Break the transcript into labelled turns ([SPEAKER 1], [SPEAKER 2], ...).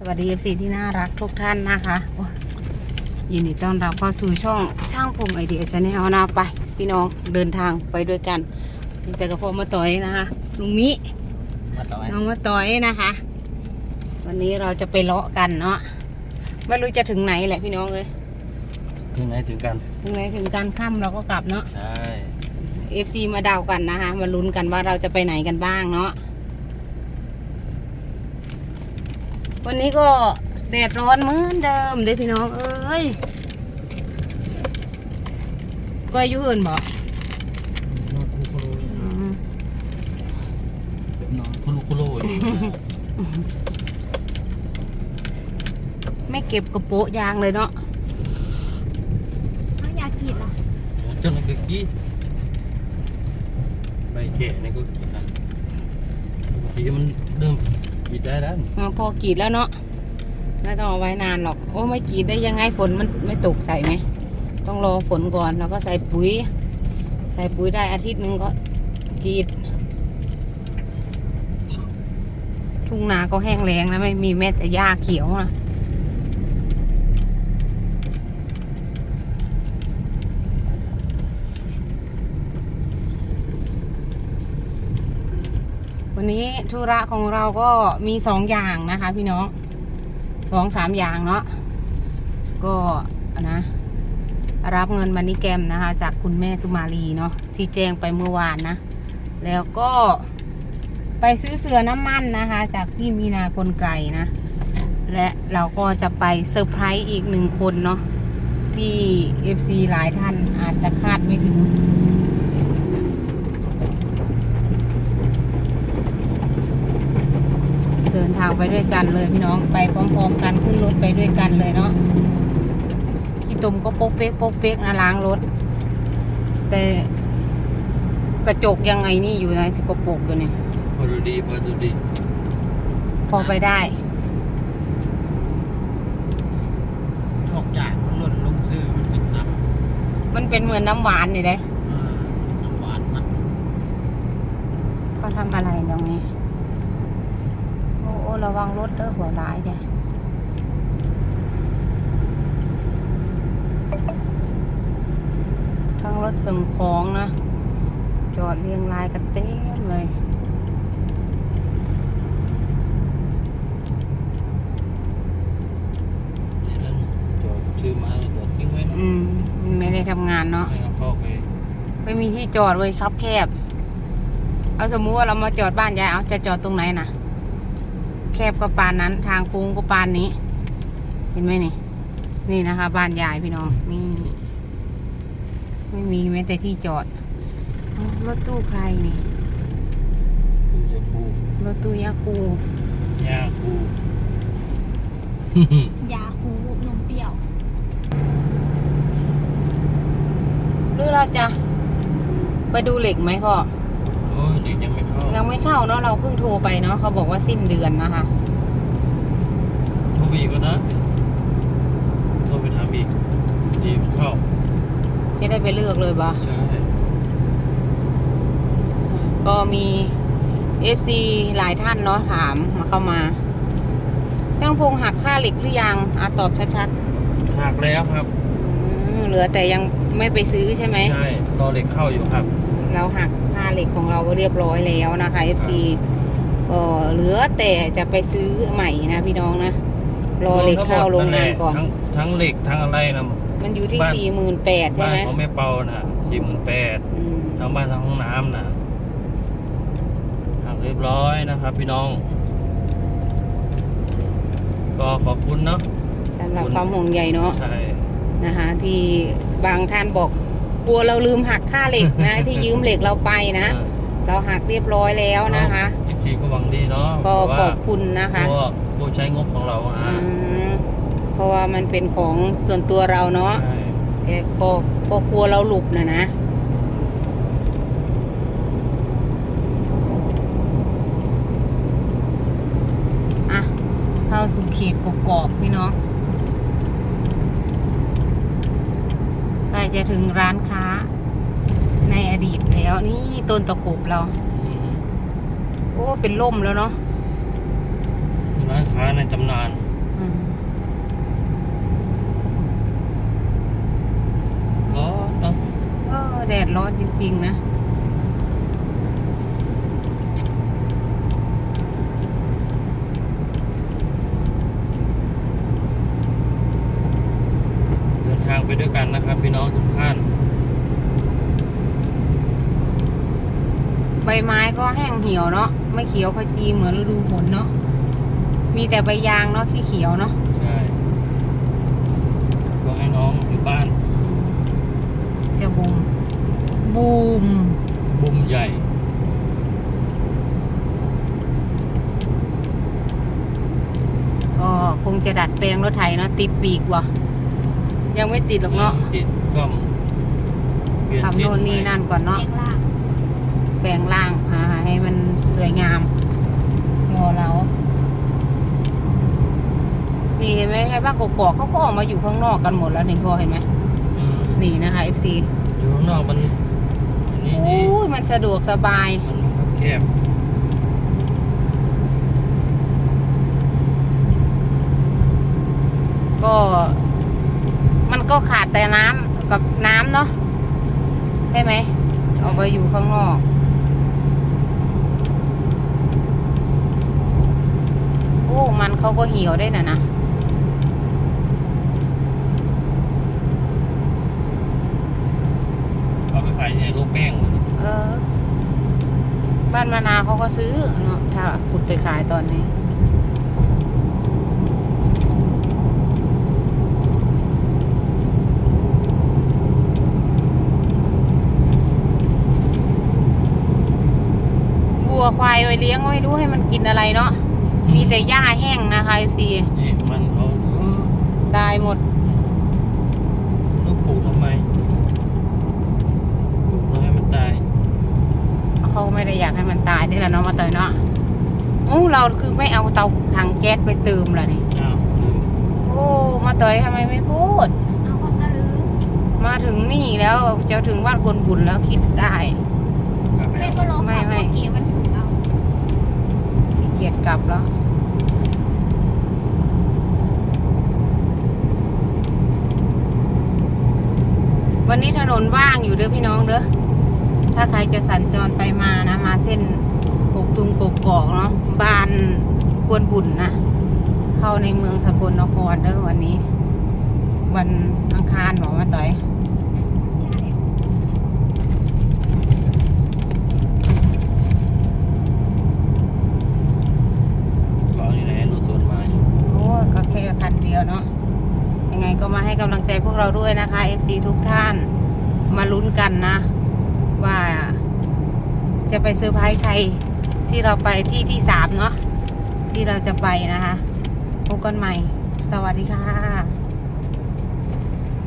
[SPEAKER 1] สวัสดี FC ที่น่ารักทุกท่านนะคะโอ้ยยินดีต้อนรับเข้าสู่ช่องช่างผมไอเดียชาแนลนะไป พี่น้องเดินทางไปด้วยกันนี่ไปกับพ่อมาต่อยนะคะลุงมิ
[SPEAKER 2] มาต่อ
[SPEAKER 1] น้องมาต่อยนะคะ วันนี้เราจะไปเลาะกันเนาะไม่รู้จะถึงไหนแหละพี่น้องเอ้ย
[SPEAKER 2] ถึงไหนถึงกัน
[SPEAKER 1] ถึงไหนถึงการค่ำเราก็กลับเนาะ
[SPEAKER 2] ใช่
[SPEAKER 1] FC มาเดากันนะคะมาลุ้นกันว่าเราจะไปไหนกันบ้างเนาะ วันนี้ก็แดดร้อนเหมือนเดิมเด้อพี่น้องเอ้ยก็อายุอื่นบอก
[SPEAKER 2] นอนคุโคโรนอนคุโรคุโร
[SPEAKER 1] ไม่เก็บกระโปะยางเลยเนาะ
[SPEAKER 3] เอาอยากกินเหรอ
[SPEAKER 2] จนนักกี้ใบแก่นี่ก็กินนะทีมันเริ่ม กีดได้แล้ว
[SPEAKER 1] อ่าพอกรีดแล้วเนาะไม่ต้องเอาไว้นานหรอก โอ้ไม่กรีดได้ยังไงฝนมันไม่ตกใส่ไหม ต้องรอฝนก่อนแล้วก็ใส่ปุ๋ย ใส่ปุ๋ยได้อาทิตย์หนึ่งก็กรีด ทุ่งนาก็แห้งแล้งนะไม่มีแม้แต่หญ้าเขียวนะ นี้ธุระของเราก็มีสองอย่างนะคะ พี่น้องสองสามอย่างเนาะก็นะ รับเงินมันนี่แกมนะคะ จากคุณแม่สุมาลีเนาะที่แจ้งไปเมื่อวานนะ แล้วก็ไปซื้อเสือน้ำมันนะคะ จากพี่มีนาคนไกลนะ และเราก็จะไปเซอร์ไพรส์อีกหนึ่งคนเนาะที่ FC หลายท่านอาจจะคาดไม่ถึง เดิน ทางไปด้วยกันเลยพี่น้องไปพร้อมๆกันขึ้นรถไปด้วยกันเลยเนาะขี้ตมก็โป๊กเป๊กโป๊กเป๊กนะล้างรถ แต่กระจกยังไงนี่อยู่ในสกปรกอยู่เนี่ย
[SPEAKER 2] พอดูดีพอดูดี
[SPEAKER 1] พอไปได้
[SPEAKER 2] ออกจากหล่นลงซื้อมันเป็นน้
[SPEAKER 1] มันเป็นเหมือนน้ำหวานนี่เลยำ
[SPEAKER 2] น้ำหวานมัน
[SPEAKER 1] เขาทำอะไรตรงนี้โอ้โอ้ ระวังรถเด้อหัวร้ายจ้ะทั้งรถส่งของนะ จอดเรียงรายกันเต็มเลย
[SPEAKER 2] นี่นั่นจอดซื้อมาจอดทิ้งไว้นะ
[SPEAKER 1] อืม ไม่ได้ทำงานเนาะ
[SPEAKER 2] ให้เขาเข้าไป
[SPEAKER 1] ไม่มีที่จอดเลยครับแคบ เอาสมมุติว่าเรามาจอดบ้านยายเอาจะจอดตรงไหนนะ แคบก็ปานนั้น ทางโค้งก็ปานนี้ เห็นไหมนี่ นี่นะคะ บ้านยายพี่น้องนี่ไม่มีแม้แต่ที่จอดเอ้ารถตู้ใครนี่
[SPEAKER 2] ตู้ยาคู
[SPEAKER 1] รถตู้ยาคู
[SPEAKER 2] ยาคู
[SPEAKER 3] ยาคูนมเปรี้ยว
[SPEAKER 1] หรือเราจะไปดูเหล็กไหมพ่อ
[SPEAKER 2] โอ้ยเด็กยังไม่เข้า
[SPEAKER 1] ยังไม่เข้าเนาะเราเพิ่งโทรไปเนาะเขาบอกว่าสิ้นเดือนนะคะ
[SPEAKER 2] โทรไปอีกก็ได้โทรไปถามอีกดีมันเข้า
[SPEAKER 1] จะได้ไปเลือกเลยบ่
[SPEAKER 2] ใช่
[SPEAKER 1] ก็มี FC หลายท่านเนาะถามมาเข้ามา ช่างพงหักค่าเหล็กหรือยังอาตอบชัด
[SPEAKER 2] หักแล้วครับ
[SPEAKER 1] ๆอืมเหลือแต่ยังไม่ไปซื้อใช่ไหม
[SPEAKER 2] ใช่รอเด็กเข้าอยู่ครับ
[SPEAKER 1] เราหักค่า เหล็กของเราเรียบร้อยแล้วนะคะ FC ก็เหลือแต่จะไปซื้อใหม่นะพี่น้องนะรอเหล็กเข้าโรงงานก่อน
[SPEAKER 2] ทั้งทั้งเหล็กทั้งอะไรนะ
[SPEAKER 1] มันอยู่ที่
[SPEAKER 2] บ้าน
[SPEAKER 1] สี่หมื่นแปดใช่
[SPEAKER 2] บ้าน
[SPEAKER 1] ไหม
[SPEAKER 2] ของแม่เปานะสี่หมื่นแปด
[SPEAKER 1] อืม
[SPEAKER 2] ทั้งบ้านทั้งห้องน้ำนะหักเรียบร้อยนะครับ พี่น้อง ก็ขอบคุณเนาะ
[SPEAKER 1] สำหรับความห่วงใยเนาะ
[SPEAKER 2] ใช่
[SPEAKER 1] นะคะที่บางท่านบอก กลัวเราลืมหักค่าเหล็กนะ ที่ยืมเหล็กเราไปนะ เราหักเรียบร้อยแล้วนะคะ
[SPEAKER 2] เอฟซีก็หวังดีเนาะ
[SPEAKER 1] ก็
[SPEAKER 2] เพราะ
[SPEAKER 1] ข
[SPEAKER 2] ว่า
[SPEAKER 1] อบคุณนะคะ
[SPEAKER 2] พวกผู้ใช้งบของเราอะ
[SPEAKER 1] อืมเพราะว่ามันเป็นของส่วนตัวเราเนาะ
[SPEAKER 2] ใช่
[SPEAKER 1] แต่ก็ก็กลัวเราหลุดนะนะอะเข้าสู่เขตกกอกพี่น้องใกล้ จะถึงร้านค้า ในอดีตแล้วนี่ต้นตะขบเรา
[SPEAKER 2] อืม
[SPEAKER 1] โอ้ เป็นล่มแล้วเนาะ
[SPEAKER 2] ร้านค้าในตำนาน
[SPEAKER 1] ออืม
[SPEAKER 2] ร้อนเนาะ
[SPEAKER 1] เออแดดร้อนจริง ๆ นะ
[SPEAKER 2] เดินทางไปด้วยกัน นะครับพี่น้องทุกท่าน
[SPEAKER 1] ใบไม้ก็แห้งเหี่ยวเนาะไม่เขียวขจีเหมือนฤดูฝนเนาะมีแต่ใบยางเนาะที่เขียวเนาะ
[SPEAKER 2] ใช่ก็ให้น้องอยู่บ้าน
[SPEAKER 1] จะบูมบูม
[SPEAKER 2] บุมใหญ่
[SPEAKER 1] ก็คงจะดัดแปลงรถไถเนาะติดปีกว่ะยังไม่ติดหรอกเนาะ
[SPEAKER 2] ติด ซ่อมเปลี่ยน
[SPEAKER 1] ทำ
[SPEAKER 2] เส้
[SPEAKER 1] โน่นนี่
[SPEAKER 2] ใหม่
[SPEAKER 1] นั่นก่อน
[SPEAKER 3] เอ
[SPEAKER 1] เนาะ
[SPEAKER 3] งล่าง
[SPEAKER 1] แปลงร่างอ่าให้มันสวยงามรอเรา นี่เห็นไหมใช่ป้ากกอกเขาก็ออกมาอยู่ข้างนอกกันหมดแล้วนี่พอเห็นไหม
[SPEAKER 2] อืม
[SPEAKER 1] นี่นะคะ FC
[SPEAKER 2] อยู่ข้างนอกมันอันนี้
[SPEAKER 1] โอ้
[SPEAKER 2] นี่
[SPEAKER 1] ยมันสะดวกสบาย
[SPEAKER 2] มันครับแคบ
[SPEAKER 1] ก็ มันก็ขาดแต่น้ำ กับน้ำเนาะใช่ไหมออกไปอยู่ข้างนอกโอ้มันเขาก็เหี่ยวได้น่ะนะ
[SPEAKER 2] เอาไปขายในโลกแป้งหมด
[SPEAKER 1] เออ บ้านมะนาวเขาก็ซื้อเนาะถ้าขุดไปขายตอนนี้ ควายไว้เลี้ยงก็ไม่รู้ให้มันกินอะไรเนาะ มีแต่หญ้าแห้งนะคะ FC
[SPEAKER 2] นี่มันเอาเออ
[SPEAKER 1] ตายหมด
[SPEAKER 2] แล้วปลูกทำไมปลูกแล้วให้มันตาย
[SPEAKER 1] เขาไม่ได้อยากให้มันตายนี่แหละเนาะมาเตยเนาะโอ้เราคือไม่เอาเตาถังแก๊สไปเติมล่ะนี่
[SPEAKER 2] อ้าวลืม
[SPEAKER 1] โอ้มาเตยทำไมไม่พูด
[SPEAKER 3] เอาคนก็ลืม
[SPEAKER 1] มาถึงนี่แล้วจะถึงบ้านกวนบุญแล้วคิดได้
[SPEAKER 2] กลับไป
[SPEAKER 3] แม่
[SPEAKER 2] เอา
[SPEAKER 3] ก็รอ
[SPEAKER 1] ไม่
[SPEAKER 3] ฝาก
[SPEAKER 1] ไม่
[SPEAKER 3] พวกเกี่ยวกันสูงเอา
[SPEAKER 1] ขี้ เกียจกลับแล้ววันนี้ถนนว่างอยู่เด้อพี่น้องเด้อ ถ้าใครจะสัญจรไปมานะ มาเส้นกกตุงกกกอกเนาะ บานกวนบุญนะ เข้าในเมืองสกลนครเด้อวันนี้ วันอังคารหมอมาต่อย
[SPEAKER 3] ใช่
[SPEAKER 2] ก็เอาที่ไหนรถสวนมาอยู่
[SPEAKER 1] โอ้ยก็แค่คันเดียวเนาะ ยังไงก็มาให้กำลังใจพวกเราด้วยนะคะ FC ทุกท่านมาลุ้นกันนะ ว่าจะไปเซอร์ไพรส์ใครที่เราไปที่ที่สามเนาะที่เราจะไปนะคะ พบกันใหม่ สวัสดีค่ะ